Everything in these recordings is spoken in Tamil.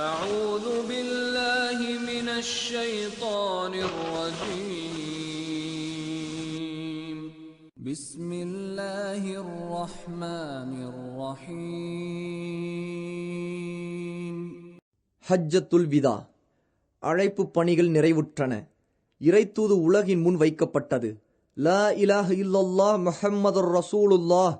أعوذ بالله من الشيطان الرجيم بسم الله الرحمن الرحيم ஹஜ்ஜத்துல் விதா அழைப்பு பணிகள் நிறைவுற்றன இறைத்தூது உலகின் முன் வைக்கப்பட்டது லா இலாஹ இல்லல்லாஹ் முஹம்மதுர் ரசூலுல்லாஹ்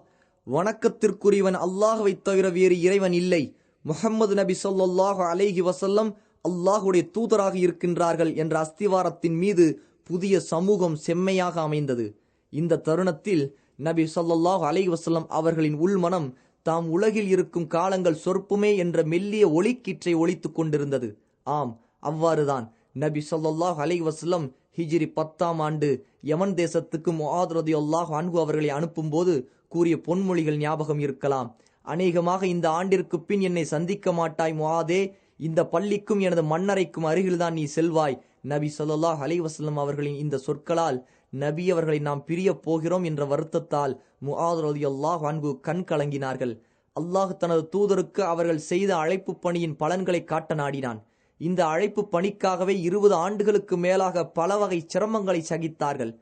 வணக்கத்திற்குரியவன் அல்லாஹ்வைத் தவிர வேறு இறைவன் இல்லை முகம்மது நபி சொல்லாஹு அலைஹி வசல்லம் அல்லாஹுடைய தூதராக இருக்கின்றார்கள் என்ற அஸ்திவாரத்தின் மீது புதிய சமூகம் செம்மையாக அமைந்தது. இந்த தருணத்தில் நபி ஸல்லல்லாஹு அலைஹி வசல்லம் அவர்களின் உள்மனம் தாம் உலகில் இருக்கும் காலங்கள் சொற்புமே என்ற மெல்லிய ஒளிக்கீற்றை ஒழித்து கொண்டிருந்தது. ஆம் அவ்வாறுதான் நபி ஸல்லல்லாஹு அலைஹி வசல்லம் ஹிஜிரி பத்தாம் ஆண்டு யமன் தேசத்துக்கு முஆத் அல்லாஹ் அன்ஹு அவர்களை அனுப்பும்போது கூறிய பொன்மொழிகள் ஞாபகம் இருக்கலாம். அநேகமாக இந்த ஆண்டிற்கு பின் என்னை சந்திக்க மாட்டாய் முவாதே இந்த பள்ளிக்கும் எனது மன்னரைக்கும் அருகில்தான் நீ செல்வாய். நபி சொல்லாஹ் அலைஹி அவர்களின் இந்த சொற்களால் நபி அவர்களை நாம் பிரியப் போகிறோம் என்ற வருத்தத்தால் முஆத் அல்லாஹ் அன்பு கண் கலங்கினார்கள். அல்லாஹ் தனது தூதருக்கு அவர்கள் செய்த அழைப்பு பணியின் பலன்களை காட்ட நாடினான். இந்த அழைப்பு பணிக்காகவே இருபது ஆண்டுகளுக்கு மேலாக பல வகை சிரமங்களை சகித்தார்கள்.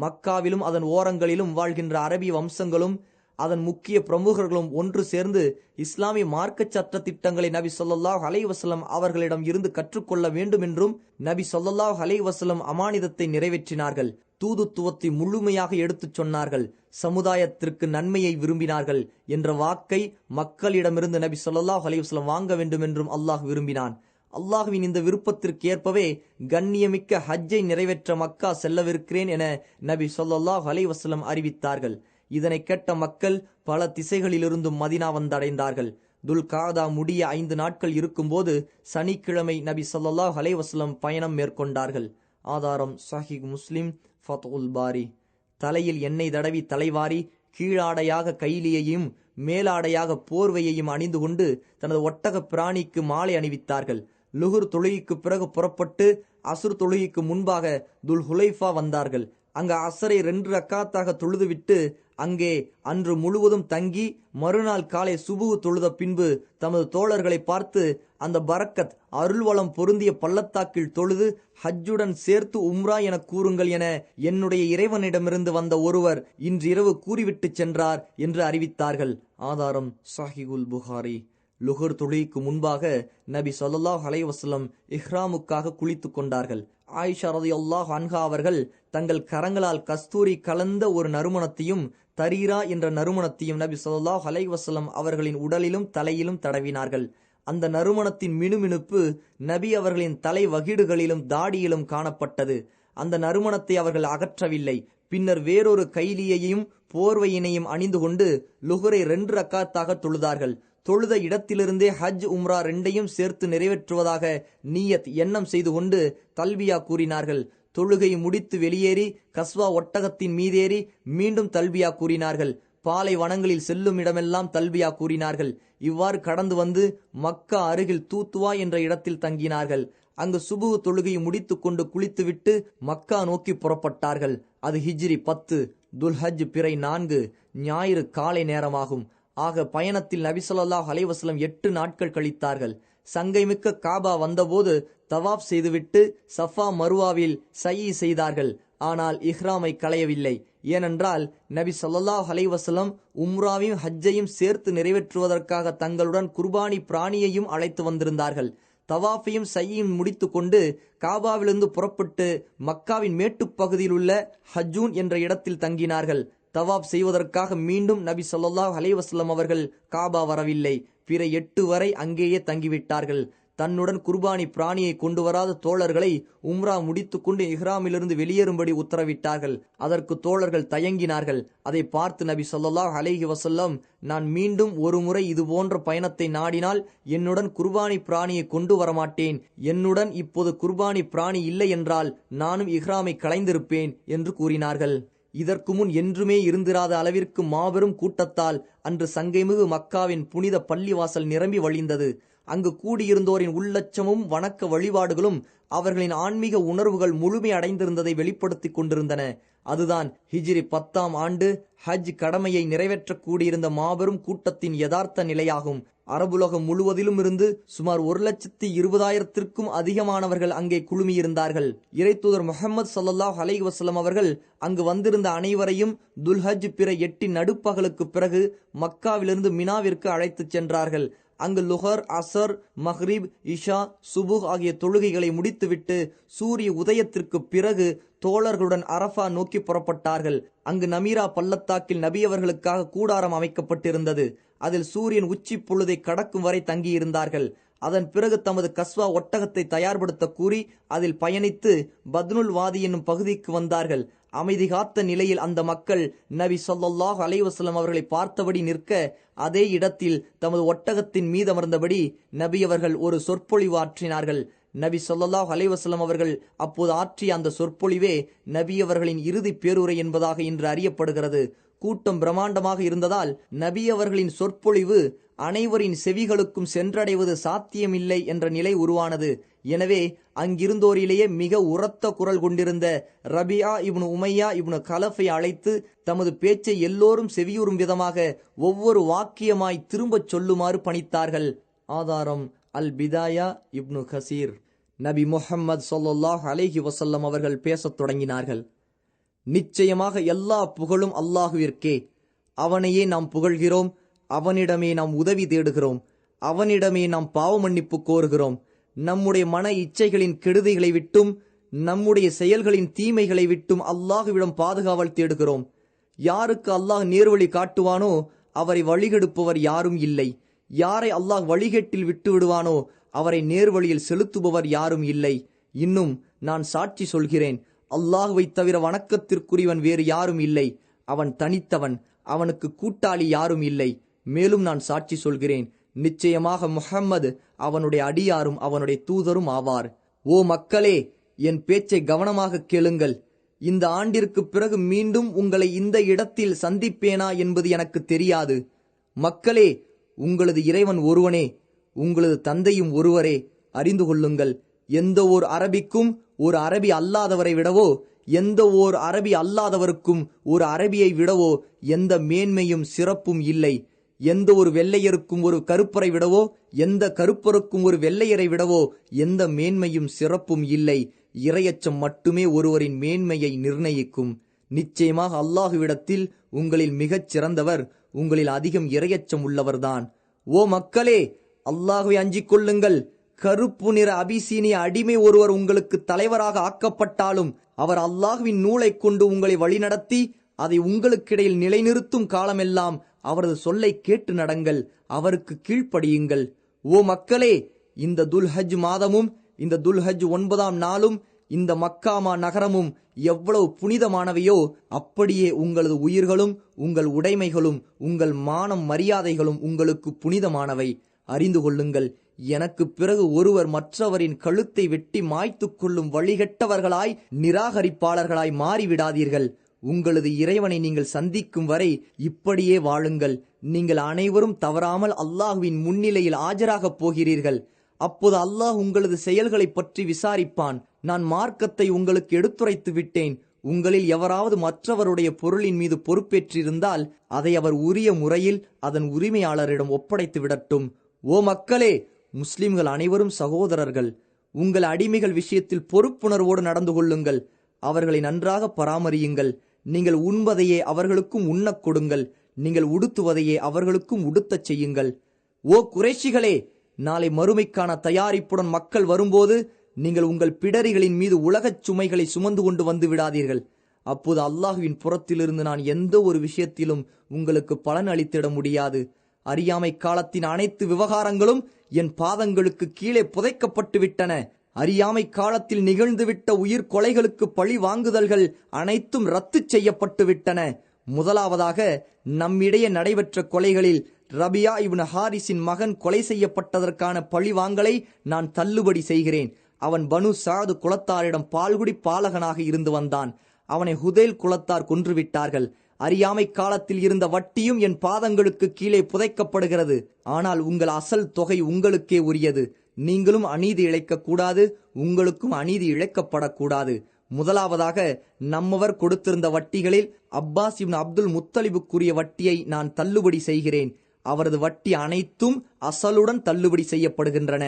மக்காவிலும் அதன் ஓரங்களிலும் வாழ்கின்ற அரபி வம்சங்களும் அதன் முக்கிய பிரமுகர்களும் ஒன்று சேர்ந்து இஸ்லாமிய மார்க்க சட்ட திட்டங்களை நபி சொல்லாஹ் அலைவசலம் அவர்களிடம் இருந்து கற்றுக்கொள்ள வேண்டும் என்றும் நபி சொல்லாஹ் அலைவசலம் அமானிதத்தை நிறைவேற்றினார்கள். தூதுத்துவத்தை முழுமையாக எடுத்துச் சொன்னார்கள். சமுதாயத்திற்கு நன்மையை விரும்பினார்கள் என்ற வாக்கை மக்களிடமிருந்து நபி சொல்லாஹ் அலைஹி வாங்க வேண்டும் என்றும் அல்லாஹ் விரும்பினான். அல்லாஹுவின் இந்த விருப்பத்திற்கு ஏற்பவே கண்ணியமிக்க ஹஜ்ஜை நிறைவேற்ற மக்கா செல்லவிருக்கிறேன் என நபி சொல்லாஹ் அலைஹி அறிவித்தார்கள். இதனை கேட்ட மக்கள் பல திசைகளிலிருந்தும் மதினா வந்தடைந்தார்கள். துல்காதா முடிய ஐந்து நாட்கள் இருக்கும்போது சனிக்கிழமை நபி சொல்லாஹ் அலைவாஸ்லம் பயணம் மேற்கொண்டார்கள். ஆதாரம் சஹிக் முஸ்லிம் ஃபத்உல் பாரி. தலையில் எண்ணெய் தடவி தலைவாரி கீழாடையாக கைலியையும் மேலாடையாக போர்வையையும் அணிந்து கொண்டு தனது ஒட்டக பிராணிக்கு மாலை அணிவித்தார்கள். லுகுர் தொழுகைக்கு பிறகு புறப்பட்டு அசுர் தொழுகைக்கு முன்பாக துல் ஹுலைஃபா வந்தார்கள். அங்கு அசரை ரெண்டு ரக்காத்தாக தொழுதுவிட்டு அங்கே அன்று முழுவதும் தங்கி மறுநாள் காலை சுபுகு தொழுத பின்பு தமது தோழர்களை பார்த்து அந்த பரக்கத் அருள்வளம் பொருந்திய பள்ளத்தாக்கில் தொழுது ஹஜ்ஜுடன் சேர்த்து உம்ரா என கூறுங்கள் என என்னுடைய இறைவனிடமிருந்து வந்த ஒருவர் இன்று இரவு கூறிவிட்டு சென்றார் என்று அறிவித்தார்கள். ஆதாரம் சாஹிகுல் புகாரி. லுகர் துளிக்கு முன்பாக நபி சொல்லாஹ் அலைஹி இஹ்ராமுக்காக குளித்து கொண்டார்கள். ஆயிஷா ரலியல்லாஹு அன்ஹா அவர்கள் தங்கள் கரங்களால் கஸ்தூரி கலந்த ஒரு நறுமணத்தையும் தரீரா என்ற நறுமணத்தையும் நபி சொல்லாஹ் அலைஹி அவர்களின் உடலிலும் தலையிலும் தடவினார்கள். அந்த நறுமணத்தின் மினுமினுப்பு நபி அவர்களின் தலை வகிடுகளிலும் தாடியிலும் காணப்பட்டது. அந்த நறுமணத்தை அவர்கள் அகற்றவில்லை. பின்னர் வேறொரு கைலியையும் போர்வையினையும் அணிந்து கொண்டு லுகரை ரெண்டு ரக்காத்தாக தொழுதார்கள். தொழுத இடத்திலிருந்தே ஹஜ் உம்ரா ரெண்டையும் சேர்த்து நிறைவேற்றுவதாக நீயத் எண்ணம் செய்து கொண்டு தல்வியா கூறினார்கள். தொழுகை முடித்து வெளியேறி கஸ்வா ஒட்டகத்தின் மீதேறி மீண்டும் தல்வியா கூறினார்கள். பாலை வனங்களில் செல்லும் இடமெல்லாம் தல்வியா கூறினார்கள். இவ்வாறு கடந்து வந்து மக்கா அருகில் தூத்துவா என்ற இடத்தில் தங்கினார்கள். அங்கு சுபுகு தொழுகையை முடித்துக்கொண்டு குளித்துவிட்டு மக்கா நோக்கி புறப்பட்டார்கள். அது ஹிஜ்ரி பத்து துல்ஹஜ் பிறை நான்கு ஞாயிறு காலை நேரமாகும். ஆக பயணத்தில் நபிசல்லாஹ் ஸல்லல்லாஹு எட்டு நாட்கள் கழித்தார்கள். சங்கைமிக்க காபா வந்தபோது தவாப் செய்துவிட்டு சஃபா மருவாவில் சயி செய்தார்கள். ஆனால் இஹ்ராமை களையவில்லை. ஏனென்றால் நபி சொல்லாஹ் அலைவசலம் உம்ராவையும் ஹஜ்ஜையும் சேர்த்து நிறைவேற்றுவதற்காக தங்களுடன் குர்பானி பிராணியையும் அழைத்து வந்திருந்தார்கள். தவாஃபையும் சையையும் முடித்துக்கொண்டு காபாவிலிருந்து புறப்பட்டு மக்காவின் மேட்டுப் பகுதியில் உள்ள ஹஜ்ஜூன் என்ற இடத்தில் தங்கினார்கள். தவாப் செய்வதற்காக மீண்டும் நபி சொல்லாஹ் அலைவசல்லம் அவர்கள் காபா வரவில்லை. பிற எட்டு வரை அங்கேயே தங்கிவிட்டார்கள். தன்னுடன் குர்பானி பிராணியை கொண்டு வராத தோழர்களை உம்ரா முடித்துக்கொண்டு இஹ்ராமிலிருந்து வெளியேறும்படி உத்தரவிட்டார்கள். அதற்கு தோழர்கள் தயங்கினார்கள். அதை பார்த்து நபி சொல்லாஹ் அலைஹி வசல்லம் நான் மீண்டும் ஒரு முறை இது போன்ற பயணத்தை நாடினால் என்னுடன் குர்பானி பிராணியை கொண்டு வரமாட்டேன். என்னுடன் இப்போது குர்பானி பிராணி இல்லை என்றால் நானும் இஹ்ராமை களைந்திருப்பேன் என்று கூறினார்கள். இதற்கு முன் என்றுமே இருந்திராத அளவிற்கு மாபெரும் கூட்டத்தால் அன்று சங்கைமிகு மக்காவின் புனித பள்ளிவாசல் நிரம்பி வழிந்தது. அங்கு கூடியிருந்தோரின் உள்ளச்சமும் வணக்க வழிபாடுகளும் அவர்களின் ஆன்மீக உணர்வுகள் முழுமை அடைந்திருந்ததை வெளிப்படுத்திக் கொண்டிருந்தன. அதுதான் ஹிஜ்ரி பத்தாம் ஆண்டு ஹஜ் கடமையை நிறைவேற்றக் கூடியிருந்த மாபெரும் கூட்டத்தின் யதார்த்த நிலையாகும். அரபுலகம் முழுவதிலும் இருந்து சுமார் ஒரு லட்சத்தி இருபதாயிரத்திற்கும் அதிகமானவர்கள் அங்கே குழுமியிருந்தார்கள். இறைத்தூதர் முகமது சல்லல்லாஹ் அலை வசலம் அவர்கள் அங்கு வந்திருந்த அனைவரையும் துல்ஹஜ் பிற எட்டி நடுப்பகலுக்கு பிறகு மக்காவிலிருந்து மினாவிற்கு அழைத்துச் சென்றார்கள். அங்கு லுஹர் அசர் மஹ்ரிப் இஷா சுபுஹ் ஆகிய தொழுகைகளை முடித்துவிட்டு சூரிய உதயத்திற்கு பிறகு தோழர்களுடன் அரஃபா நோக்கி புறப்பட்டார்கள். அங்கு நமீரா பள்ளத்தாக்கில் நபியவர்களுக்காக கூடாரம் அமைக்கப்பட்டிருந்தது. அதில் சூரியன் உச்சி பொழுதை கடக்கும் வரை தங்கியிருந்தார்கள். அதன் பிறகு தமது கஸ்வா ஒட்டகத்தை தயார்படுத்த கூறி அதில் பயணித்து பத்னுல் வாதி என்னும் பகுதிக்கு வந்தார்கள். அமைதி காத்த நிலையில் அந்த மக்கள் நபி சொல்லாஹ் அலைவாஸ்லம் அவர்களை பார்த்தபடி நிற்க அதே இடத்தில் தமது ஒட்டகத்தின் மீதமர்ந்தபடி நபி அவர்கள் ஒரு சொற்பொழிவு ஆற்றினார்கள். நபி சொல்லாஹ் அலைவாஸ்லம் அவர்கள் அப்போது ஆற்றிய அந்த சொற்பொழிவே நபி அவர்களின் இறுதி பேருரை என்பதாக இன்று அறியப்படுகிறது. கூட்டம் பிரம்மாண்டமாக இருந்ததால் நபி அவர்களின் சொற்பொழிவு அனைவரின் செவிகளுக்கும் சென்றடைவது சாத்தியமில்லை என்ற நிலை உருவானது. எனவே அங்கிருந்தோரிலேயே மிக உரத்த குரல் கொண்டிருந்த ரபியா இப்னு உமையா இப்னு கலஃபை அழைத்து தமது பேச்சை எல்லோரும் செவியுறும் விதமாக ஒவ்வொரு வாக்கியமாய் திரும்பச் சொல்லுமாறு பணித்தார்கள். ஆதாரம் அல் பிதாயா இப்னு ஹசீர் நபி முஹம்மது சொல்லாஹ் அலைஹி வசல்லம் அவர்கள் பேசத் தொடங்கினார்கள். நிச்சயமாக எல்லா புகழும் அல்லாஹுவிற்கே. அவனையே நாம் புகழ்கிறோம். அவனிடமே நாம் உதவி தேடுகிறோம். அவனிடமே நாம் பாவ மன்னிப்பு கோருகிறோம். நம்முடைய மன இச்சைகளின் கெடுதிகளை விட்டும் நம்முடைய செயல்களின் தீமைகளை விட்டும் அல்லாஹுவிடம் பாதுகாவல் தேடுகிறோம். யாருக்கு அல்லாஹ் நேர்வழி காட்டுவானோ அவரை வழிகெடுப்பவர் யாரும் இல்லை. யாரை அல்லாஹ் வழிகேட்டில் விட்டு விடுவானோ அவரை நேர்வழியில் செலுத்துபவர் யாரும் இல்லை. இன்னும் நான் சாட்சி சொல்கிறேன். அல்லாஹுவை தவிர வணக்கத்திற்குரியவன் வேறு யாரும் இல்லை. அவன் தனித்தவன். அவனுக்கு கூட்டாளி யாரும் இல்லை. மேலும் நான் சாட்சி சொல்கிறேன். நிச்சயமாக முஹம்மது அவனுடைய அடியாரும் அவனுடைய தூதரும் ஆவார். ஓ மக்களே என் பேச்சை கவனமாக கேளுங்கள். இந்த ஆண்டிற்கு பிறகு மீண்டும் உங்களை இந்த இடத்தில் சந்திப்பேனா என்பது எனக்கு தெரியாது. மக்களே உங்களது இறைவன் ஒருவனே உங்களது தந்தையும் ஒருவரே அறிந்து கொள்ளுங்கள். எந்த ஓர் அரபிக்கும் ஒரு அரபி அல்லாதவரை விடவோ எந்த ஓர் அரபி அல்லாதவருக்கும் ஒரு அரபியை விடவோ எந்த மேன்மையும் சிறப்பும் இல்லை. எந்த ஒரு வெள்ளையருக்கும் ஒரு கருப்பரை விடவோ எந்த கருப்பருக்கும் ஒரு வெள்ளையரை விடவோ எந்த மேன்மையும் சிறப்பும் இல்லை. இரையச்சம் மட்டுமே ஒருவரின் மேன்மையை நிர்ணயிக்கும். நிச்சயமாக அல்லாஹுவிடத்தில் உங்களில் மிகச் சிறந்தவர் உங்களில் அதிகம் இரையச்சம் உள்ளவர்தான். ஓ மக்களே அல்லாஹுவை அஞ்சிக் கொள்ளுங்கள். கருப்பு நிற அபிசீனிய அடிமை ஒருவர் உங்களுக்கு தலைவராக ஆக்கப்பட்டாலும் அவர் அல்லாஹுவின் நூலைக் கொண்டு உங்களை வழிநடத்தி அதை உங்களுக்கிடையில் நிலைநிறுத்தும் காலமெல்லாம் அவரது சொல்லை கேட்டு நடங்கள் அவருக்கு கீழ்ப்படியுங்கள். ஓ மக்களே இந்த துல்ஹஜ் மாதமும் இந்த துல்ஹஜ் ஒன்பதாம் நாளும் இந்த மக்காமா நகரமும் எவ்வளவு புனிதமானவையோ அப்படியே உங்களது உயிர்களும் உங்கள் உடைமைகளும் உங்கள் மானம் மரியாதைகளும் உங்களுக்கு புனிதமானவை. அறிந்து கொள்ளுங்கள் எனக்கு பிறகு ஒருவர் மற்றவரின் கழுத்தை வெட்டி மாய்த்து கொள்ளும் வழிகட்டவர்களாய் நிராகரிப்பாளர்களாய் மாறிவிடாதீர்கள். உங்களது இறைவனை நீங்கள் சந்திக்கும் வரை இப்படியே வாழுங்கள். நீங்கள் அனைவரும் தவறாமல் அல்லாஹுவின் முன்னிலையில் ஆஜராகப் போகிறீர்கள். அப்போது அல்லாஹ் உங்களது செயல்களைப் பற்றி விசாரிப்பான். நான் மார்க்கத்தை உங்களுக்கு எடுத்துரைத்து விட்டேன். உங்களில் எவராவது மற்றவருடைய பொருளின் மீது பொறுப்பேற்றிருந்தால் அதை அவர் உரிய முறையில் அதன் உரிமையாளரிடம் ஒப்படைத்து விடட்டும். ஓ மக்களே முஸ்லிம்கள் அனைவரும் சகோதரர்கள். உங்கள் அடிமைகள் விஷயத்தில் பொறுப்புணர்வோடு நடந்து கொள்ளுங்கள். அவர்களை நன்றாக பராமரியுங்கள். நீங்கள் உண்பதையே அவர்களுக்கும் உண்ணக் கொடுங்கள். நீங்கள் உடுத்துவதையே அவர்களுக்கும் உடுத்தச் செய்யுங்கள். ஓ குறைஷிகளே நாளை மறுமைக்கான தயாரிப்புடன் மக்கள் வரும்போது நீங்கள் உங்கள் பிடரிகளின் மீது உலகச் சுமைகளை சுமந்து கொண்டு வந்து விடாதீர்கள். அப்போது அல்லாஹுவின் புறத்திலிருந்து நான் எந்த ஒரு விஷயத்திலும் உங்களுக்கு பலன் அளித்திட முடியாது. அறியாமை காலத்தின் அனைத்து விவகாரங்களும் என் பாதங்களுக்கு கீழே புதைக்கப்பட்டு விட்டன. அறியாமை காலத்தில் நிகழ்ந்துவிட்ட உயிர் கொலைகளுக்கு பழி வாங்குதல்கள் அனைத்தும் ரத்து செய்யப்பட்டு விட்டன முதலாவதாக நம்மிடையே நடைபெற்ற கொலைகளில் ரபியா இவன் ஹாரிஸின் மகன் கொலை செய்யப்பட்டதற்கான பழிவாங்கலை நான் தள்ளுபடி செய்கிறேன். அவன் பனு சாது குலத்தாரிடம் பால்குடி பாலகனாக இருந்து வந்தான். அவனை ஹுதேல் குலத்தார் கொன்றுவிட்டார்கள். அறியாமை காலத்தில் இருந்த வட்டியும் என் பாதங்களுக்கு கீழே புதைக்கப்படுகிறது. ஆனால் உங்கள் அசல் தொகை உங்களுக்கே உரியது. நீங்களும் அநீதி இழைக்கக்கூடாது உங்களுக்கும் அநீதி இழைக்கப்படக்கூடாது. முதலாவதாக நம்மவர் கொடுத்திருந்த வட்டிகளில் அப்பாஸ் இவன் அப்துல் முத்தலிபுக்குரிய வட்டியை நான் தள்ளுபடி செய்கிறேன். அவரது வட்டி அனைத்தும் அசலுடன் தள்ளுபடி செய்யப்படுகின்றன.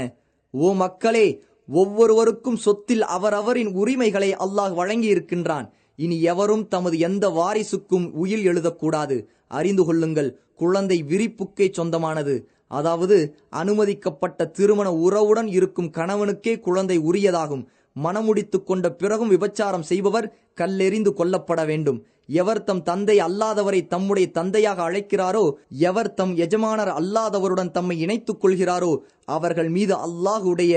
ஓ மக்களே ஒவ்வொருவருக்கும் சொத்தில் அவரவரின் உரிமைகளை அல்லாஹ் வழங்கி இருக்கின்றான் இனி எவரும் தமது எந்த வாரிசுக்கும் உயில் எழுதக்கூடாது. அறிந்து கொள்ளுங்கள் குழந்தை விரிப்புக்கே சொந்தமானது. அதாவது அனுமதிக்கப்பட்ட திருமண உறவுடன் இருக்கும் கணவனுக்கே குழந்தை உரியதாகும். மனமுடித்து கொண்ட பிறகும் விபச்சாரம் செய்பவர் கல்லெறிந்து கொல்லப்பட வேண்டும். எவர் தம் தந்தை அல்லாதவரை தம்முடைய தந்தையாக அழைக்கிறாரோ எவர் தம் எஜமானர் அல்லாதவருடன் தம்மை இணைத்துக் கொள்கிறாரோ அவர்கள் மீது அல்லாஹுடைய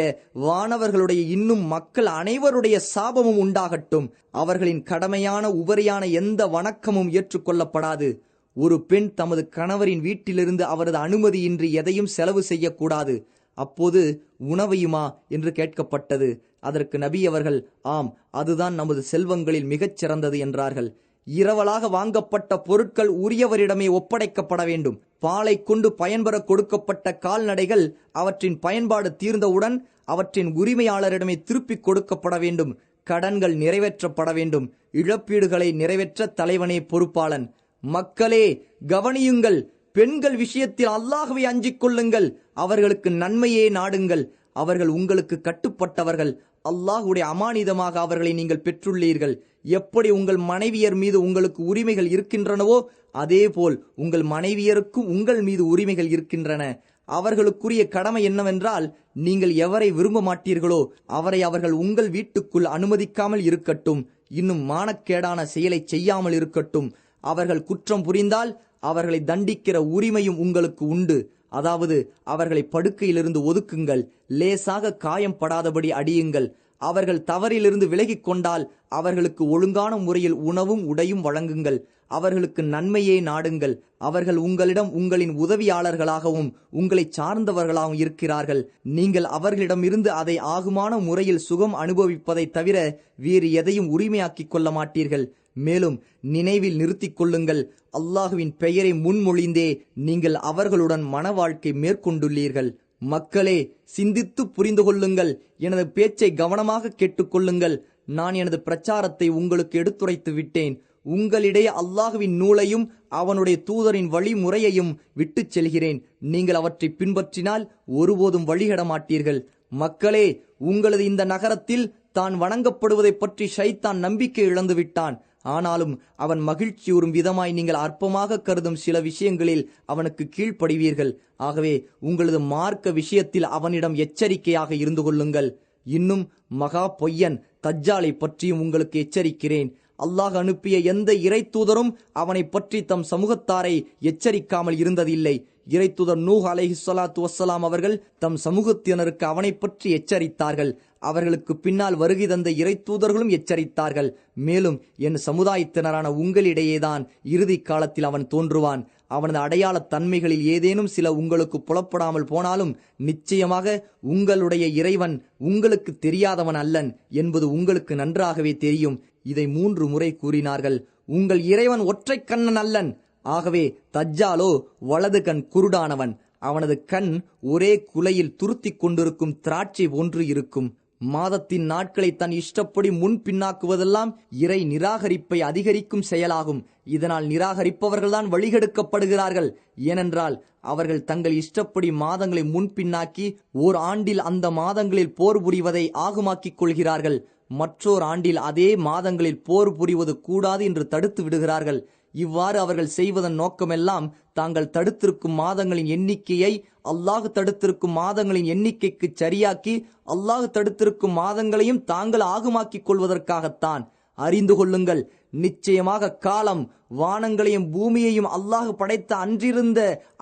வானவர்களுடைய இன்னும் மக்கள் அனைவருடைய சாபமும் உண்டாகட்டும். அவர்களின் கடமையான உபரியான எந்த வணக்கமும் ஏற்றுக்கொள்ளப்படாது. ஒரு பெண் தமது கணவரின் வீட்டிலிருந்து அவரது அனுமதியின்றி எதையும் செலவு செய்யக்கூடாது. அப்போது உணவையுமா என்று கேட்கப்பட்டது. அதற்கு நபி அவர்கள் ஆம் அதுதான் நமது செல்வங்களில் மிகச் சிறந்தது என்றார்கள். இரவலாக வாங்கப்பட்ட பொருட்கள் உரியவரிடமே ஒப்படைக்கப்பட வேண்டும். பாலை கொண்டு பயன்பெற கொடுக்கப்பட்ட கால்நடைகள் அவற்றின் பயன்பாடு தீர்ந்தவுடன் அவற்றின் உரிமையாளரிடமே திருப்பிக் கொடுக்கப்பட வேண்டும். கடன்கள் நிறைவேற்றப்பட வேண்டும். இழப்பீடுகளை நிறைவேற்ற தலைவனே பொறுப்பாளன். மக்களே கவனியுங்கள். பெண்கள் விஷயத்தில் அல்லாகவே அஞ்சிக் கொள்ளுங்கள். அவர்களுக்கு நன்மையே நாடுங்கள். அவர்கள் உங்களுக்கு கட்டுப்பட்டவர்கள். அல்லாஹுடைய அமானிதமாக அவர்களை நீங்கள் பெற்றுள்ளீர்கள். எப்படி உங்கள் மனைவியர் மீது உங்களுக்கு உரிமைகள் இருக்கின்றனவோ அதேபோல் உங்கள் மனைவியருக்கும் உங்கள் மீது உரிமைகள் இருக்கின்றன. அவர்களுக்குரிய கடமை என்னவென்றால் நீங்கள் எவரை விரும்ப மாட்டீர்களோ அவரை அவர்கள் உங்கள் வீட்டுக்குள் அனுமதிக்காமல் இருக்கட்டும். இன்னும் மானக்கேடான செயலை செய்யாமல் இருக்கட்டும். அவர்கள் குற்றம் புரிந்தால் அவர்களை தண்டிக்கிற உரிமையும் உங்களுக்கு உண்டு. அதாவது அவர்களை படுக்கையிலிருந்து ஒதுக்குங்கள். லேசாக காயம் படாதபடி அடியுங்கள். அவர்கள் தவறிலிருந்து விலகிக் கொண்டால் அவர்களுக்கு ஒழுங்கான முறையில் உணவும் உடையும் வழங்குங்கள். அவர்களுக்கு நன்மையே நாடுங்கள். அவர்கள் உங்களிடம் உங்களின் உதவியாளர்களாகவும் உங்களை சார்ந்தவர்களாகவும் இருக்கிறார்கள். நீங்கள் அவர்களிடமிருந்து அதை ஆகுமான முறையில் சுகம் அனுபவிப்பதை தவிர வேறு எதையும் உரிமையாக்கிக் கொள்ள மாட்டீர்கள். மேலும் நினைவில் நிறுத்திக் கொள்ளுங்கள். அல்லாஹுவின் பெயரை முன்மொழிந்தே நீங்கள் அவர்களுடன் மன வாழ்க்கை மேற்கொண்டுள்ளீர்கள். மக்களே சிந்தித்து புரிந்து கொள்ளுங்கள். எனது பேச்சை கவனமாக கேட்டுக்கொள்ளுங்கள் நான் எனது பிரச்சாரத்தை உங்களுக்கு எடுத்துரைத்து விட்டேன். உங்களிடையே அல்லாஹுவின் நூலையும் அவனுடைய தூதரின் வழிமுறையையும் விட்டுச் செல்கிறேன். நீங்கள் அவற்றை பின்பற்றினால் ஒருபோதும் வழிகட மாட்டீர்கள் மக்களே உங்களது இந்த நகரத்தில் தான் வணங்கப்படுவதை பற்றி ஷைத்தான் நம்பிக்கை இழந்துவிட்டான். ஆனாலும் அவன் மகிழ்ச்சியுறும் விதமாய் நீங்கள் அற்பமாக கருதும் சில விஷயங்களில் அவனுக்கு கீழ்ப்படிவீர்கள். ஆகவே உங்களது மார்க்க விஷயத்தில் அவனிடம் எச்சரிக்கையாக இருந்து கொள்ளுங்கள். இன்னும் மகா பொய்யன் தஜ்ஜாலை பற்றியும் உங்களுக்கு எச்சரிக்கிறேன். அல்லாஹ் அனுப்பிய எந்த இறை தூதரும் அவனை பற்றி தம் சமூகத்தாரை எச்சரிக்காமல் இருந்ததில்லை. இறை தூதர் நூஹ் அலைஹி ஸலாத்து அவர்கள் தம் சமூகத்தினருக்கு அவனை பற்றி எச்சரித்தார்கள். அவர்களுக்கு பின்னால் வருகை தந்த இறை தூதர்களும் எச்சரித்தார்கள். மேலும் என் சமுதாயத்தினரான உங்களிடையேதான் இறுதி காலத்தில் அவன் தோன்றுவான். அவனது அடையாள தன்மைகளில் ஏதேனும் சில உங்களுக்கு புலப்படாமல் போனாலும் நிச்சயமாக உங்களுடைய இறைவன் உங்களுக்கு தெரியாதவன் அல்லன் என்பது உங்களுக்கு நன்றாகவே தெரியும். இதை மூன்று முறை கூறினார்கள். உங்கள் இறைவன் ஒற்றை கண்ணன் அல்லன். ஆகவே தஜ்ஜாலோ வலது கண் குருடானவன். அவனது கண் ஒரே குலையில் துருத்தி கொண்டிருக்கும் திராட்சை ஒன்று இருக்கும். மாதத்தின் நாட்களை தன் இஷ்டப்படி முன் பின்னாக்குவதெல்லாம் இறை நிராகரிப்பை அதிகரிக்கும் செயலாகும். இதனால் நிராகரிப்பவர்கள்தான் வழிகெடுக்கப்படுகிறார்கள். ஏனென்றால் அவர்கள் தங்கள் இஷ்டப்படி மாதங்களை முன் பின்னாக்கி ஓர் ஆண்டில் அந்த மாதங்களில் போர் புரிவதை ஆகுமாக்கிக் கொள்கிறார்கள். மற்றோர் ஆண்டில் அதே மாதங்களில் போர் புரிவது கூடாது என்று தடுத்து விடுகிறார்கள். இவ்வாறு அவர்கள் செய்வதன் நோக்கமெல்லாம் தாங்கள் தடுத்திருக்கும் மாதங்களின் எண்ணிக்கையை அல்லாஹ் தடுத்திருக்கும் மாதங்களின் எண்ணிக்கைக்கு சரியாக்கி அல்லாஹ் தடுத்திருக்கும் மாதங்களையும் தாங்கள் ஆகுமாக்கிக் கொள்வதற்காகத்தான். அறிந்து கொள்ளுங்கள் நிச்சயமாக காலம் வானங்களையும் பூமியையும் அல்லாஹ் படைத்த அன்றிருந்த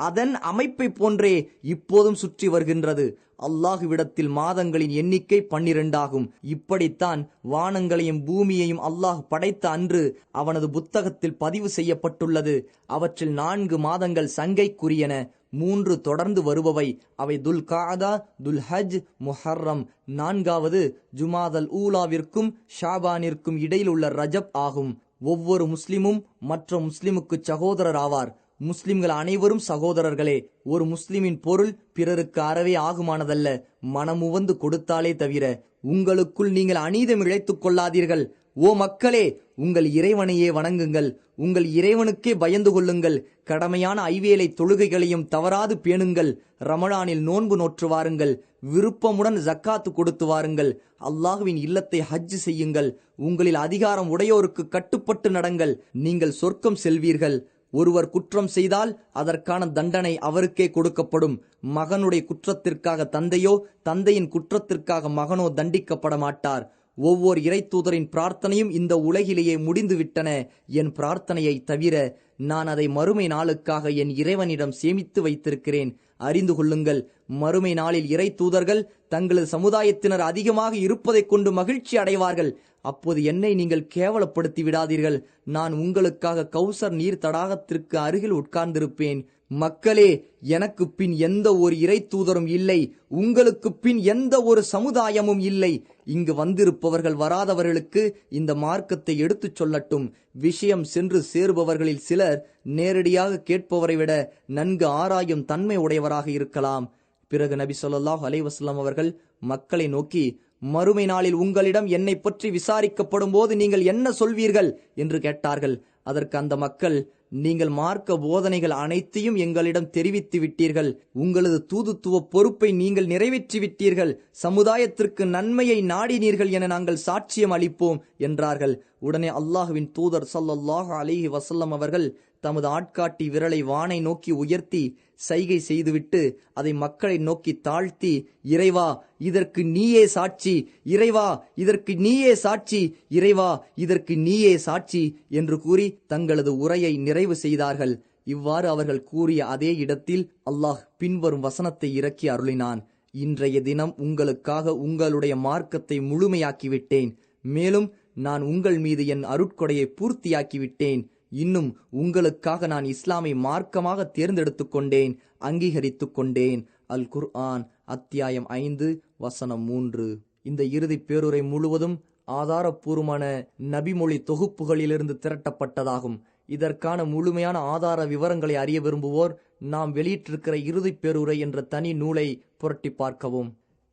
அதன் அமைப்பை போன்றே இப்போதும் சுற்றி வருகின்றது. அல்லாஹுவிடத்தில் மாதங்களின் எண்ணிக்கை பன்னிரண்டாகும். இப்படித்தான் வானங்களையும் பூமியையும் அல்லாஹ் படைத்த அன்று அவனது புத்தகத்தில் பதிவு செய்யப்பட்டுள்ளது. அவற்றில் நான்கு மாதங்கள் சங்கைக்குரியன. மூன்று தொடர்ந்து வருபவை. அவை துல் காதா துல் ஹஜ் முஹர்ரம். நான்காவது ஜுமாதல் ஊலாவிற்கும் ஷாபானிற்கும் இடையில் உள்ள ரஜப் ஆகும். ஒவ்வொரு முஸ்லிமும் மற்ற முஸ்லிமுக்கு சகோதரர் ஆவார். முஸ்லிம்கள் அனைவரும் சகோதரர்களே ஒரு முஸ்லிமின் பொருள் பிறருக்கு அறவே ஆகுமானதல்ல. மனமுவந்து கொடுத்தாலே தவிர உங்களுக்குள் நீங்கள் அநீதம் இழைத்துக் கொள்ளாதீர்கள். ஓ மக்களே உங்கள் இறைவனையே வணங்குங்கள். உங்கள் இறைவனுக்கே பயந்து கொள்ளுங்கள். கடமையான ஐவேலை தொழுகைகளையும் தவறாது பேணுங்கள். ரமலானில் நோன்பு நோற்று வாருங்கள். விருப்பமுடன் ஜக்காத்து கொடுத்து வாருங்கள். அல்லாஹுவின் இல்லத்தை ஹஜ் செய்யுங்கள். உங்களில் அதிகாரம் உடையோருக்கு கட்டுப்பட்டு நடங்கள். நீங்கள் சொர்க்கம் செல்வீர்கள். ஒருவர் குற்றம் செய்தால் அதற்கான தண்டனை அவருக்கே கொடுக்கப்படும். மகனுடைய குற்றத்திற்காக தந்தையோ தந்தையின் குற்றத்திற்காக மகனோ தண்டிக்கப்பட மாட்டார். ஒவ்வொரு இறைத்தூதரின் பிரார்த்தனையும் இந்த உலகிலேயே முடிந்துவிட்டன என் பிரார்த்தனையை தவிர நான் அதை மறுமை நாளுக்காக என் இறைவனிடம் சேமித்து வைத்திருக்கிறேன். அறிந்து கொள்ளுங்கள் மறுமை நாளில் இறை தூதர்கள் தங்களது சமுதாயத்தினர் அதிகமாக இருப்பதைக் கொண்டு மகிழ்ச்சி அடைவார்கள். அப்போது என்னை நீங்கள் கேவலப்படுத்தி விடாதீர்கள். நான் உங்களுக்காக கௌசர் நீர் தடாகத்திற்கு அருகில் உட்கார்ந்திருப்பேன். மக்களே எனக்கு பின் எந்த ஒரு இறை தூதரும் இல்லை. உங்களுக்கு பின் எந்த ஒரு சமுதாயமும் இல்லை. இங்கு வந்திருப்பவர்கள் வராதவர்களுக்கு இந்த மார்க்கத்தை எடுத்துச் சொல்லட்டும். விஷயம் சென்று சேருபவர்களில் சிலர் நேரடியாக கேட்பவரை விட நன்கு ஆராயும் தன்மை உடையவராக இருக்கலாம். பிறகு நபி சொல்லாஹ் அலைவாஸ்லாம் அவர்கள் மக்களை நோக்கி மறுமை நாளில் உங்களிடம் என்னை பற்றி விசாரிக்கப்படும் போது நீங்கள் என்ன சொல்வீர்கள்? என்று கேட்டார்கள். அதற்கு அந்த மக்கள் நீங்கள் மார்க்க போதனைகள் அனைத்தையும் எங்களிடம் தெரிவித்து விட்டீர்கள். உங்களது தூதுத்துவ பொறுப்பை நீங்கள் நிறைவேற்றி விட்டீர்கள். சமுதாயத்திற்கு நன்மையை நாடினீர்கள் என நாங்கள் சாட்சியம் அளிப்போம் என்றார்கள். உடனே அல்லாஹுவின் தூதர் ஸல்லல்லாஹு அலிஹி வசல்லம் அவர்கள் தமது ஆட்காட்டி விரலை வானை நோக்கி உயர்த்தி சைகை செய்துவிட்டு அதை மக்களை நோக்கி தாழ்த்தி இறைவா இதற்கு நீயே சாட்சி இறைவா இதற்கு நீயே சாட்சி இறைவா இதற்கு நீயே சாட்சி என்று கூறி தங்களது உரையை நிறைவு செய்தார்கள். இவ்வாறு அவர்கள் கூறிய அதே இடத்தில் அல்லாஹ் பின்வரும் வசனத்தை இறக்கி அருளினான். இன்றைய தினம் உங்களுக்காக உங்களுடைய மார்க்கத்தை முழுமையாக்கிவிட்டேன். மேலும் நான் உங்கள் மீது என் அருட்கொடையை பூர்த்தியாக்கிவிட்டேன். இன்னும் உங்களுக்காக நான் இஸ்லாமை மார்க்கமாக தேர்ந்தெடுத்து கொண்டேன் அங்கீகரித்து கொண்டேன். அல் குர்ஆன் அத்தியாயம் ஐந்து வசனம் மூன்று. இந்த இறுதி பேருரை முழுவதும் ஆதாரப்பூர்வமான நபிமொழி தொகுப்புகளிலிருந்து திரட்டப்பட்டதாகும். இதற்கான முழுமையான ஆதார விவரங்களை அறிய விரும்புவோர் நாம் வெளியிட்டிருக்கிற இறுதி பேருரை என்ற தனி நூலை புரட்டி பார்க்கவும்.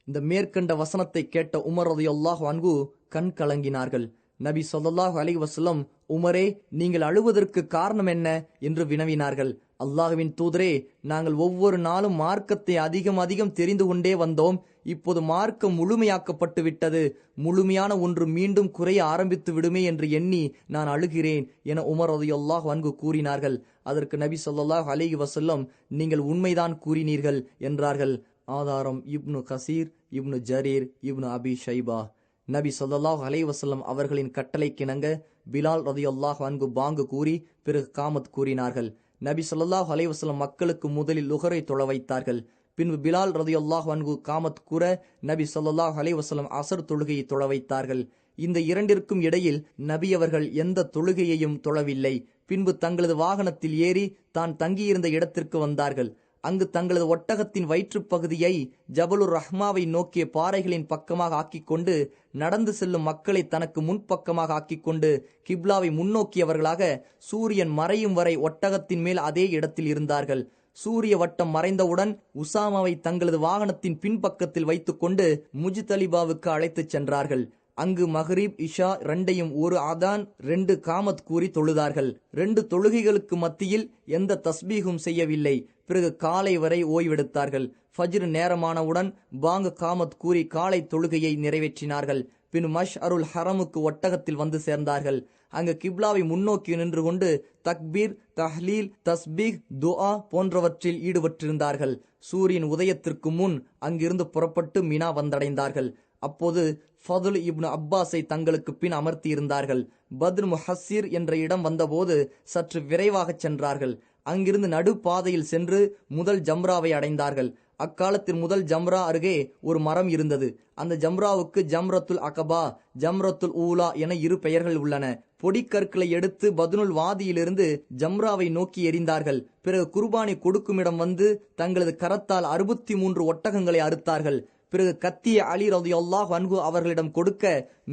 இந்த மேற்கண்ட வசனத்தை கேட்ட உமர் ரதியல்லாஹு அன்கு கண் கலங்கினார்கள். நபி சொல்லாஹு அலைஹி வஸல்லம் உமரே நீங்கள் அழுவதற்கு காரணம் என்ன? என்று வினவினார்கள். அல்லாஹுவின் தூதரே நாங்கள் ஒவ்வொரு நாளும் மார்க்கத்தை அதிகம் அதிகம் தெரிந்து கொண்டே வந்தோம். இப்போது மார்க்கம் முழுமையாக்கப்பட்டு விட்டது. முழுமையான ஒன்று மீண்டும் குறைய ஆரம்பித்து விடுமே என்று எண்ணி நான் அழுகிறேன் என உமர் ரதியல்லாஹு வன்கு கூறினார்கள். அதற்கு நபி சொல்லாஹ் அலைஹி வசல்லம் நீங்கள் உண்மைதான் கூறினீர்கள் என்றார்கள். ஆதாரம் இப்னு கசீர் இப்னு ஜரீர் இப்னு அபி ஷைபா. நபி சொல்லாஹ் அலைவசல்லம் வஸல்லம் அவர்களின் கட்டளைக்கிணங்க பிலால் ரதியல்லாஹு அன்கு பாங்கு கூறி பிறகு காமத் கூறினார்கள். நபி சொல்லாஹ் அலைவசல்லம் மக்களுக்கு முதலில் லுகரை தொழ வைத்தார்கள். பின்பு பிலால் ரதியல்லாஹு அன்கு காமத் கூற நபி சொல்லாஹ் அலைவசல்லம் அசர் தொழுகையை தொழ வைத்தார்கள். இந்த இரண்டிற்கும் இடையில் நபி அவர்கள் எந்த தொழுகையையும் தொழவில்லை. பின்பு தங்களது வாகனத்தில் ஏறி தான் தங்கியிருந்த இடத்திற்கு வந்தார்கள். அங்கு தங்களது ஒட்டகத்தின் வயிற்றுப் பகுதியை ஜபலுர் ரஹ்மாவை நோக்கிய பாறைகளின் பக்கமாக ஆக்கிக் கொண்டு நடந்து செல்லும் மக்களை தனக்கு முன்பக்கமாக ஆக்கிக் கொண்டு கிப்லாவை முன்னோக்கியவர்களாக சூரியன் மறையும் வரை ஒட்டகத்தின் மேல் அதே இடத்தில் இருந்தார்கள். சூரிய வட்டம் மறைந்தவுடன் உசாமாவை தங்களது வாகனத்தின் பின்பக்கத்தில் வைத்துக்கொண்டு முஜ்தலிபாவுக்கு அழைத்துச் சென்றார்கள். அங்கு மஹ்ரீப் இஷா ரெண்டையும் ஒரு அதான் ரெண்டு காமத் கூறி தொழுதார்கள். ரெண்டு தொழுகைகளுக்கு மத்தியில் எந்த தஸ்பீகும் செய்யவில்லை. பிறகு காலை வரை ஓய்வெடுத்தார்கள். ஃபஜ்ர் நேரமானவுடன் பாங் காமத் கூறி காலை தொழுகையை நிறைவேற்றினார்கள். பின் மஷ் அருள் ஹரமுக்கு ஒட்டகத்தில் வந்து சேர்ந்தார்கள். அங்கு கிப்லாவை முன்னோக்கி நின்று கொண்டு தக்பீர் தஹ்லீல் தஸ்பீக் துஆ போன்றவற்றில் ஈடுபட்டிருந்தார்கள். சூரியன் உதயத்திற்கு முன் அங்கிருந்து புறப்பட்டு மினா வந்தடைந்தார்கள். அப்போது ஃபதுல் இப்னு அப்பாஸை தங்களுக்கு பின் அமர்த்தியிருந்தார்கள். பத்ர் முஹஸ்ஸிர் என்ற இடம் வந்தபோது சற்று விரைவாகச் சென்றார்கள். அங்கிருந்து நடுப்பாதையில் சென்று முதல் ஜம்ராவை அடைந்தார்கள். அக்காலத்தில் முதல் ஜம்ரா அருகே ஒரு மரம் இருந்தது. அந்த ஜம்ராவுக்கு ஜம்ரத்துல் அகபா ஜம்ரத்துல் ஊலா என இரு பெயர்கள் உள்ளன. பொடிக்கற்களை எடுத்து பதுனுல் வாதியிலிருந்து ஜம்ராவை நோக்கி எறிந்தார்கள். பிறகு குர்பானை கொடுக்குமிடம் வந்து தங்களது கரத்தால் அறுபத்தி மூன்று ஒட்டகங்களை அறுத்தார்கள். பிறகு கத்திய அலி ரதி அல்லாஹ் அன்கு அவர்களிடம் கொடுக்க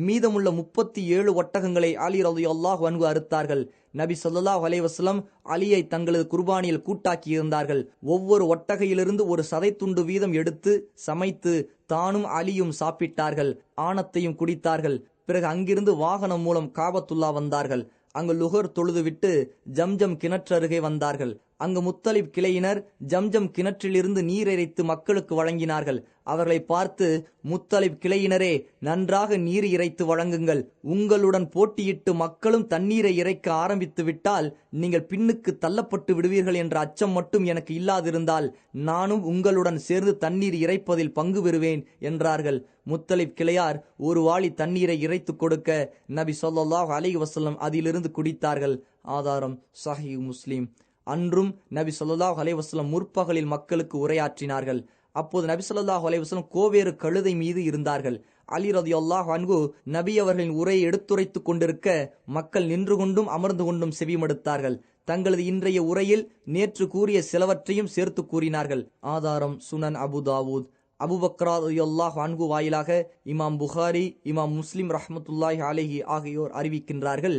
மீதமுள்ள முப்பத்தி ஏழு ஒட்டகங்களை அலி ரதி அல்லாஹ் அன்கு அறுத்தார்கள். நபி ஸல்லல்லாஹு அலைஹி அலியை தங்களது குர்பானியில் கூட்டாக்கி இருந்தார்கள் ஒவ்வொரு ஒட்டகையிலிருந்து ஒரு சதைத்துண்டு வீதம் எடுத்து சமைத்து தானும் அலியும் சாப்பிட்டார்கள். ஆணத்தையும் குடித்தார்கள். பிறகு அங்கிருந்து வாகனம் மூலம் காபத்துல்லா வந்தார்கள். அங்கு லுகர் தொழுதுவிட்டு ஜம்ஜம் கிணற்றருகே வந்தார்கள். அங்கு முத்தலிப் கிளையினர் ஜம்ஜம் கிணற்றிலிருந்து நீர் இறைத்து மக்களுக்கு வழங்கினார்கள். அவர்களை பார்த்து முத்தலிப் கிளையினரே நன்றாக நீர் இறைத்து வழங்குங்கள். உங்களுடன் போட்டியிட்டு மக்களும் தண்ணீரை இறைக்க ஆரம்பித்து விட்டால் நீங்கள் பின்னுக்கு தள்ளப்பட்டு விடுவீர்கள் என்ற அச்சம் மட்டும் எனக்கு இல்லாதிருந்தால் நானும் உங்களுடன் சேர்ந்து தண்ணீர் இறைப்பதில் பங்கு பெறுவேன் என்றார்கள். முத்தலிப் கிளையார் ஒரு வாளி தண்ணீரை இறைத்து கொடுக்க நபி சொல்லாஹ் அலைஹி வசல்லம் அதிலிருந்து குடித்தார்கள். ஆதாரம் சஹி முஸ்லீம். அன்றும் நபி சொல்லாஹ் அலைவாஸ்லம் முற்பகலில் மக்களுக்கு உரையாற்றினார்கள். அப்போது நபி சொல்லாஹ் அலைவாஸ்லம் கோவேறு கழுதை மீது இருந்தார்கள். அலி ரதியல்லாஹு அன்கு நபி அவர்களின் உரையை எடுத்துரைத்துக் கொண்டிருக்க மக்கள் நின்று கொண்டும் அமர்ந்து கொண்டும் செவிமடுத்தார்கள். தங்களது இன்றைய உரையில் நேற்று கூறிய சிலவற்றையும் சேர்த்து கூறினார்கள். ஆதாரம் சுனன் அபு தாவூத். அபுபக்ரா ரலியல்லாஹு அன்கு வாயிலாக இமாம் புகாரி இமாம் முஸ்லிம் ரஹ்மத்துல்லாஹி அலேஹி ஆகியோர் அறிவிக்கின்றார்கள்.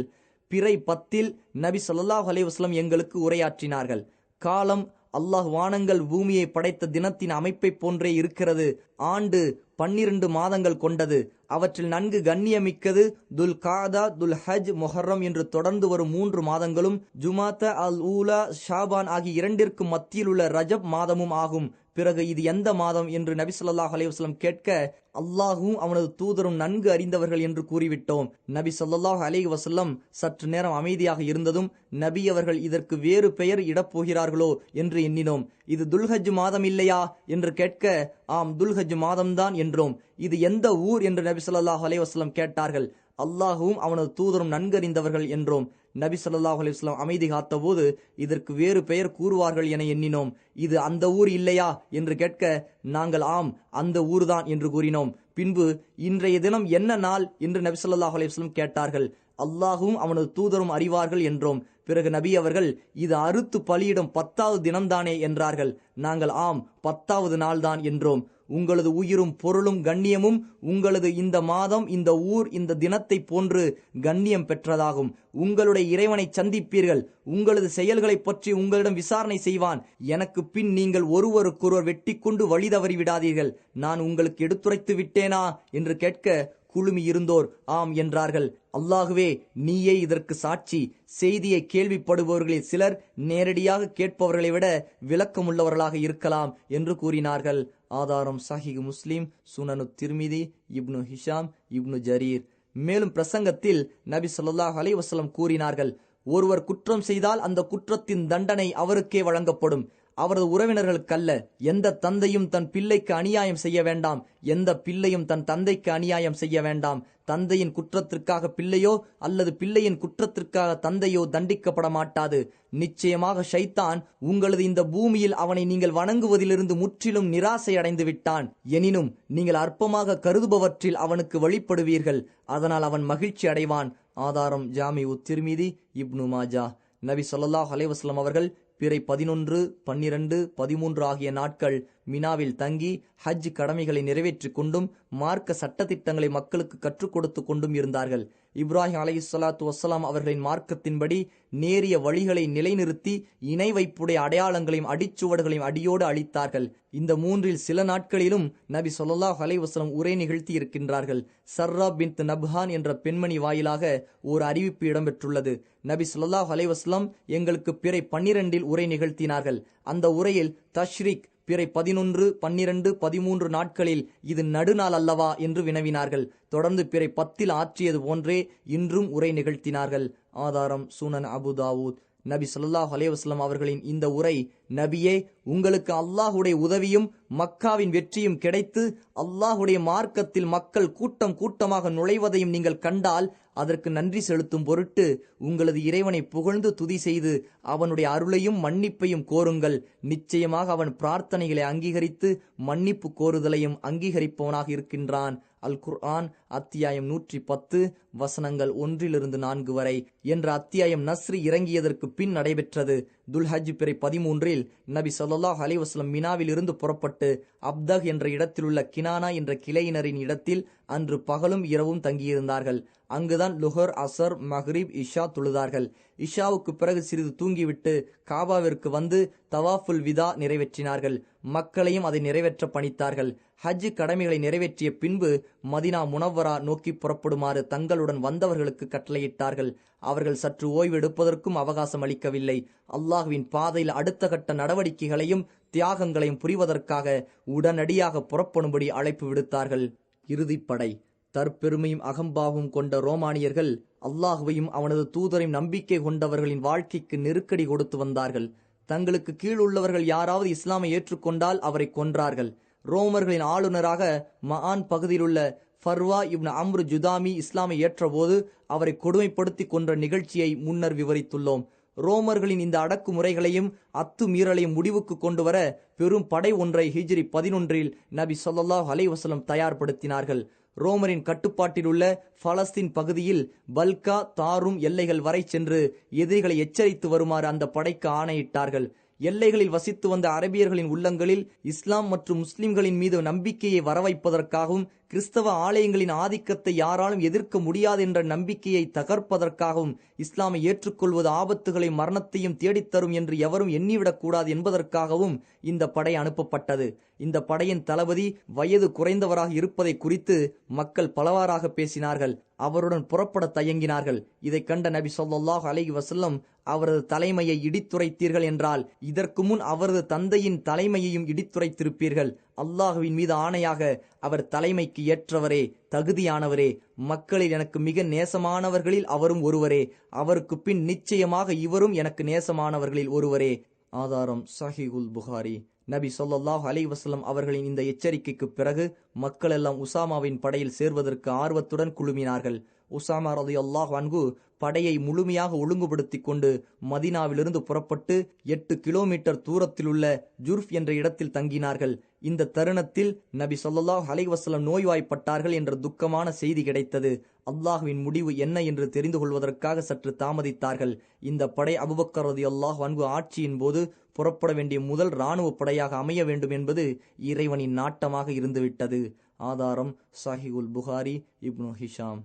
பிறை பத்தில் நபி சொல்லாஹ் அலைவாஸ்லம் எங்களுக்கு உரையாற்றினார்கள். காலம் அல்லாஹ் வானங்கள் பூமியை படைத்த தினத்தின் அமைப்பை போன்றே இருக்கிறது. ஆண்டு பன்னிரண்டு மாதங்கள் கொண்டது. அவற்றில் நன்கு கண்ணியமிக்கது துல் காதா துல் ஹஜ் மொஹர்ரம் என்று தொடர்ந்து வரும் மூன்று மாதங்களும் ஜுமாத்த அல் ஊலா ஷாபான் ஆகிய இரண்டிற்கு மத்தியில் உள்ள ரஜப் மாதமும் ஆகும். பிறகு இது எந்த மாதம் என்று நபி ஸல்லல்லாஹு கேட்க அல்லாஹும் அவனது தூதரும் நன்கு அறிந்தவர்கள் என்று கூறிவிட்டோம். நபி சொல்லாஹ் அலி வசல்லம் சற்று நேரம் அமைதியாக இருந்ததும் நபி அவர்கள் இதற்கு வேறு பெயர் இடப்போகிறார்களோ என்று எண்ணினோம். இது துல்ஹஜ் மாதம் இல்லையா? என்று கேட்க ஆம் துல்ஹஜ் மாதம்தான் என்றோம். இது எந்த ஊர்? என்று நபி சொல்லாஹ் அலைவாஸ்லம் கேட்டார்கள். அல்லாஹுவும் அவனது தூதரும் நன்கறிந்தவர்கள் என்றோம். நபி சொல்லாஹ் அலிஸ்லாம் அமைதி காத்தபோது இதற்கு வேறு பெயர் கூறுவார்கள் என எண்ணினோம். இது அந்த ஊர் இல்லையா என்று கேட்க நாங்கள் ஆம் அந்த ஊர்தான் என்று கூறினோம். பின்பு இன்றைய தினம் என்ன நாள் என்று நபி சொல்லாஹ் அலைஹி கேட்டார்கள். அல்லாஹும் அவனது தூதரும் அறிவார்கள் என்றோம். பிறகு நபி அவர்கள் இது அறுத்து பலியிடும் பத்தாவது தினம்தானே என்றார்கள். நாங்கள் ஆம் பத்தாவது நாள்தான் என்றோம். உங்களது உயிரும் பொருளும் கண்ணியமும் உங்களது இந்த மாதம் இந்த ஊர் இந்த தினத்தை போன்று கண்ணியம் பெற்றதாகும். உங்களுடைய இறைவனை சந்திப்பீர்கள். உங்களது செயல்களைப் பற்றி உங்களிடம் விசாரணை செய்வான். எனக்கு பின் நீங்கள் ஒருவருக்கொருவர் வெட்டி கொண்டு வழி தவறி விடாதீர்கள். நான் உங்களுக்கு எடுத்துரைத்து விட்டேனா? என்று கேட்க குழுமி இருந்தோர் ஆம் என்றார்கள். அல்லாகுவே நீயே இதற்கு சாட்சி. செய்தியை கேள்விப்படுபவர்களில் சிலர் நேரடியாக கேட்பவர்களை விட விளக்கமுள்ளவர்களாக இருக்கலாம் என்று கூறினார்கள். ஆதாரம் Sahih Muslim Sunan Tirmidhi Ibn Hisham Ibn Jarir. மேலும் பிரசங்கத்தில் நபி சொல்லாஹ் அலைவசலம் கூறினார்கள் ஒருவர் குற்றம் செய்தால் அந்த குற்றத்தின் தண்டனை அவருக்கே வழங்கப்படும். அவரது உறவினர்களுக்கல்ல எந்த தந்தையும் தன் பிள்ளைக்கு அநியாயம் செய்ய வேண்டாம். எந்த பிள்ளையும் தன் தந்தைக்கு அநியாயம் செய்ய வேண்டாம். தந்தையின் குற்றத்திற்காக பிள்ளையோ அல்லது பிள்ளையின் குற்றத்திற்காக தந்தையோ தண்டிக்கப்பட மாட்டாது. நிச்சயமாக ஷைத்தான் உங்களது இந்த பூமியில் அவனை நீங்கள் வணங்குவதிலிருந்து முற்றிலும் நிராசை அடைந்து விட்டான் எனினும் நீங்கள் அற்பமாக கருதுபவற்றில் அவனுக்கு வழிபடுவீர்கள். அதனால் அவன் மகிழ்ச்சி அடைவான். ஆதாரம் ஜாமி உத்திருமீதி இப்னு மாஜா. நபி சொல்லாஹ் அலைவாஸ்லம் அவர்கள் பிறை பதினொன்று பன்னிரண்டு பதிமூன்று ஆகிய நாட்கள் மினாவில் தங்கி ஹஜ் கடமைகளை நிறைவேற்றிக் கொண்டும் மார்க்க சட்டத்திட்டங்களை மக்களுக்கு கற்றுக் கொடுத்து கொண்டும் இருந்தார்கள். இப்ராஹிம் அலை சலாத்து வசலாம் அவர்களின் மார்க்கத்தின்படி நேரிய வழிகளை நிலைநிறுத்தி இணை வைப்புடைய அடையாளங்களையும் அடிச்சுவடுகளையும் அடியோடு அளித்தார்கள் இந்த மூன்றில் சில நாட்களிலும் நபி சொல்லாஹ் அலைவசலம் உரை நிகழ்த்தி இருக்கின்றார்கள் சர்ரா பின்த் நப்ஹான் என்ற பெண்மணி வாயிலாக ஒரு அறிவிப்பு இடம்பெற்றுள்ளது. நபி சொல்லாஹ் அலைஹி எங்களுக்கு பிறை பன்னிரண்டில் உரை நிகழ்த்தினார்கள். அந்த உரையில் தஷ்ரிக் பிறை பதினொன்று பன்னிரண்டு பதிமூன்று நாட்களில் இது நடுநாள் அல்லவா என்று வினவினார்கள். தொடர்ந்து பிறை பத்தில் ஆற்றியது போன்றே இன்றும் உரை நிகழ்த்தினார்கள். ஆதாரம் சுனன் அபுதாவூத் நபி சொல்லாஹ் அலைஹி அவர்களின் இந்த உரை நபியே உங்களுக்கு அல்லாஹுடைய உதவியும் மக்காவின் வெற்றியும் கிடைத்து அல்லாஹுடைய மார்க்கத்தில் மக்கள் கூட்டம் கூட்டமாக நுழைவதையும் நீங்கள் கண்டால் அதற்கு நன்றி செலுத்தும் பொருட்டு உங்களது இறைவனை புகழ்ந்து துதி செய்து அவனுடைய அருளையும் மன்னிப்பையும் கோருங்கள். நிச்சயமாக அவன் பிரார்த்தனைகளை அங்கீகரித்து மன்னிப்பு கோருதலையும் அங்கீகரிப்பவனாக இருக்கின்றான். அல் குர்ஆன் அத்தியாயம் நூற்றி பத்து வசனங்கள் ஒன்றிலிருந்து நான்கு வரை என்ற அத்தியாயம் நஸ்ரி இறங்கியதற்கு பின் நடைபெற்றது. துல்ஹஜ் பிறை பதிமூன்றில் நபி சொல்லாஹ் அலிவாஸ்லம் மினாவில் இருந்து புறப்பட்டு புறப்பட்டு அப்தக் என்ற இடத்திலுள்ள கினானா என்ற கிளையினரின் இடத்தில் அன்று பகலும் இரவும் தங்கியிருந்தார்கள். அங்குதான் லுஹர் அசர் மஹ்ரீப் இஷா தொழுதார்கள். இஷாவுக்கு பிறகு சிறிது தூங்கிவிட்டு காபாவிற்கு வந்து தவாஃபுல் விதா நிறைவேற்றினார்கள். மக்களையும் அதை நிறைவேற்ற பணித்தார்கள். ஹஜ் கடமைகளை நிறைவேற்றிய பின்பு மதினா முனவரா நோக்கி புறப்படுமாறு தங்களுடன் வந்தவர்களுக்கு கட்டளையிட்டார்கள். அவர்கள் சற்று ஓய்வெடுப்பதற்கும் அவகாசம் அளிக்கவில்லை. அல்லாஹுவின் பாதையில் அடுத்த கட்ட நடவடிக்கைகளையும் தியாகங்களையும் புரிவதற்காக உடனடியாக புறப்படும்படி அழைப்பு விடுத்தார்கள். இறுதிப்படை தற்பெருமையும் அகம்பாவும் கொண்ட ரோமானியர்கள் அல்லாஹுவையும் அவனது தூதரையும் நம்பிக்கை கொண்டவர்களின் வாழ்க்கைக்கு நெருக்கடி கொடுத்து வந்தார்கள். தங்களுக்கு கீழ் உள்ளவர்கள் யாராவது இஸ்லாமை ஏற்றுக்கொண்டால் அவரை கொன்றார்கள். ரோமர்களின் ஆளுநராக மகான் பகுதியிலுள்ள ஃபர்வா இப்னு அம்ரு ஜுதாமி இஸ்லாமை ஏற்றபோது அவரை கொடுமைப்படுத்தி கொன்ற நிகழ்ச்சியை முன்னர் விவரித்துள்ளோம். ரோமர்களின் இந்த அடக்குமுறைகளையும் அத்துமீறலையும் முடிவுக்கு கொண்டு வர பெரும் படை ஒன்றை ஹிஜ்ரி பதினொன்றில் நபி சொல்லாஹ் அலைவசலம் தயார்படுத்தினார்கள். ரோமரின் கட்டுப்பாட்டில் உள்ள பலஸ்தீன் பகுதியில் பல்கா தாரும் எல்லைகள் வரை சென்று எதிரிகளை எச்சரித்து வருமாறு அந்த படைக்கு ஆணையிட்டார்கள். எல்லைகளில் வசித்து வந்த அரபியர்களின் உள்ளங்களில் இஸ்லாம் மற்றும் முஸ்லிம்களின் மீது நம்பிக்கையை வரவைப்பதற்காகவும் கிறிஸ்தவ ஆலயங்களின் ஆதிக்கத்தை யாராலும் எதிர்க்க முடியாது என்ற நம்பிக்கையை தகர்ப்பதற்காகவும் இஸ்லாமை ஏற்றுக்கொள்வது ஆபத்துகளை மரணத்தையும் தேடித்தரும் என்று எவரும் எண்ணிவிடக்கூடாது என்பதற்காகவும் இந்த படை அனுப்பப்பட்டது. இந்த படையின் தளபதி வயது குறைந்தவராக இருப்பதை குறித்து மக்கள் பலவாறாக பேசினார்கள். அவருடன் புறப்பட தயங்கினார்கள். இதை கண்ட நபி சொல்லாஹ் அலி வசல்லம் அவரது தலைமையை இடித்துரைத்தீர்கள் என்றால் இதற்கு முன் அவரது தந்தையின் தலைமையையும் இடித்துரைத்திருப்பீர்கள். அல்லாஹுவின் மீது ஆணையாக அவர் தலைமைக்கு ஏற்றவரே தகுதியானவரே மக்களில் எனக்கு மிக நேசமானவர்களில் அவரும் ஒருவரே அவருக்கு பின் நிச்சயமாக இவரும் எனக்கு நேசமானவர்களில் ஒருவரே. ஆதாரம் சஹிகுல் புகாரி. நபி சொல்லாஹ் அலி வசலம் அவர்களின் இந்த எச்சரிக்கைக்கு பிறகு மக்கள் எல்லாம் உசாமாவின் படையில் சேர்வதற்கு ஆர்வத்துடன் குழுமினார்கள். உசாமா அல்லாஹ் வன்கு படையை முழுமையாக ஒழுங்குபடுத்திக் கொண்டு மதினாவிலிருந்து புறப்பட்டு எட்டு கிலோமீட்டர் தூரத்தில் உள்ள ஜுர்ஃப் என்ற இடத்தில் தங்கினார்கள். இந்த தருணத்தில் நபி சொல்லல்லாஹ் அலைவசலம் நோய்வாய்ப்பட்டார்கள் என்ற துக்கமான செய்தி கிடைத்தது. அல்லாஹுவின் முடிவு என்ன என்று தெரிந்து கொள்வதற்காக சற்று தாமதித்தார்கள். இந்த படை அபுபக்கர் அல்லாஹ் அன்ஹு ஆட்சியின் போது புறப்பட வேண்டிய முதல் இராணுவ படையாக அமைய வேண்டும் என்பது இறைவனின் நாட்டமாக இருந்துவிட்டது. ஆதாரம் சாஹிகுல் புகாரி இப்னு ஹிஷாம்.